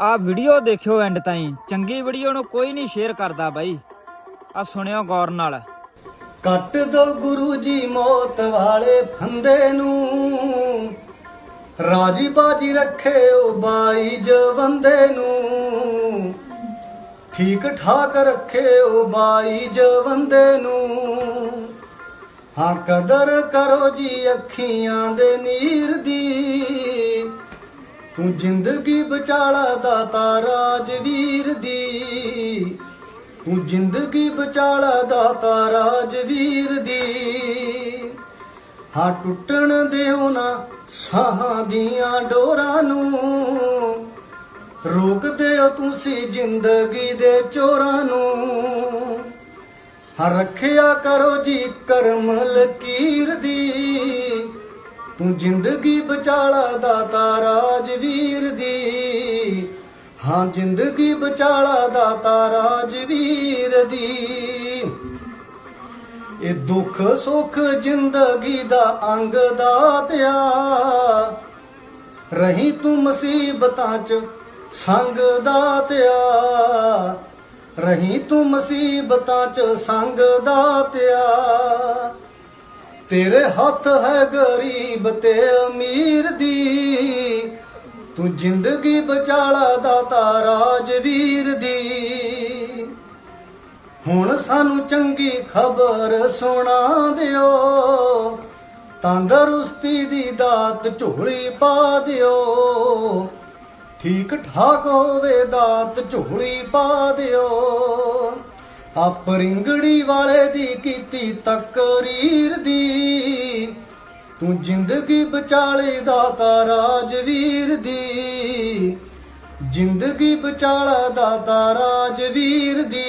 ਆ ਵੀਡੀਓ ਦੇਖਿਓ ਐਂਡ ਤਾਈਂ। ਚੰਗੀ ਵੀਡੀਓ ਨੂੰ ਕੋਈ ਨਹੀਂ ਸ਼ੇਅਰ ਕਰਦਾ ਬਾਈ। ਆ ਸੁਣਿਓ ਗੌਰ ਨਾਲ। ਕੱਟ ਦੋ ਗੁਰੂ ਜੀ ਮੌਤ ਵਾਲੇ ਫੰਦੇ ਨੂੰ। ਰਾਜੀ ਬਾਜੀ ਰੱਖੇ ਉਹ ਬਾਈ ਜਵੰਦੇ ਨੂੰ। ਠੀਕ ਠਾਕ ਰੱਖੇ ਉਹ ਬਾਈ ਜਵੰਦੇ ਨੂੰ। ਹਾਂ, ਕਦਰ ਕਰੋ ਜੀ ਅੱਖੀਆਂ ਦੇ ਨੀਰ ਦੀ। ਤੂੰ ਜ਼ਿੰਦਗੀ ਬਚਾਲਾ ਦਾਤਾ ਰਾਜਵੀਰ ਦੀ। ਤੂੰ ਜ਼ਿੰਦਗੀ ਬਚਾਲਾ ਦਾਤਾ ਰਾਜਵੀਰ ਦੀ। ਹਾਂ ਟੁੱਟਣ ਦਿਓ ਨਾ ਸਾਹਾਂ ਦੀਆਂ ਡੋਰਾਂ ਨੂੰ। ਰੋਕ ਦਿਓ ਤੁਸੀਂ ਜ਼ਿੰਦਗੀ ਦੇ ਚੋਰਾਂ ਨੂੰ। ਹਾਂ ਰੱਖਿਆ ਕਰੋ ਜੀ ਕਰਮ ਲਕੀਰ ਦੀ। ਤੂੰ ਜ਼ਿੰਦਗੀ ਬਚਾਲਾ ਦਾਤਾ ਰਾਜਵੀਰ ਦੀ। ਹਾਂ, ਜ਼ਿੰਦਗੀ ਬਚਾਲਾ ਦਾਤਾ ਰਾਜਵੀਰ ਦੀ। ਇਹ ਦੁੱਖ ਸੁੱਖ ਜ਼ਿੰਦਗੀ ਦਾ ਅੰਗ ਦਾਤਿਆ ਰਹੀ ਤੂੰ ਮੁਸੀਬਤਾਂ ਚ ਸੰਗ ਦਾਤਿਆ ਰਹੀ ਤੂੰ ਮੁਸੀਬਤਾਂ ਚ ਸੰਗ ਦਾਤਿਆ ਤੇਰੇ ਹੱਥ ਹੈ ਗਰੀਬ ਤੇ ਅਮੀਰ ਦੀ। ਤੂੰ ਜ਼ਿੰਦਗੀ ਬਚਾਲਾ ਦਾਤਾ ਰਾਜਵੀਰ ਦੀ। ਹੁਣ ਸਾਨੂੰ ਚੰਗੀ ਖਬਰ ਸੁਣਾ ਦਿਓ। ਤੰਦਰੁਸਤੀ ਦੀ ਦਾਤ ਝੋਲੀ ਪਾ ਦਿਓ। ਠੀਕ ਠਾਕ ਹੋਵੇ ਦਾਤ ਝੋਲੀ ਪਾ ਦਿਓ। ਆ ਪਰਿੰਗੜੀ ਵਾਲੇ ਦੀ ਕੀਤੀ ਤਕਰੀਰ ਦੀ। ਤੂੰ ਜ਼ਿੰਦਗੀ ਬਚਾਲੇ ਦਾਤਾ ਰਾਜਵੀਰ ਦੀ। ਜ਼ਿੰਦਗੀ ਬਚਾਲਾ ਦਾਤਾ ਰਾਜਵੀਰ ਦੀ।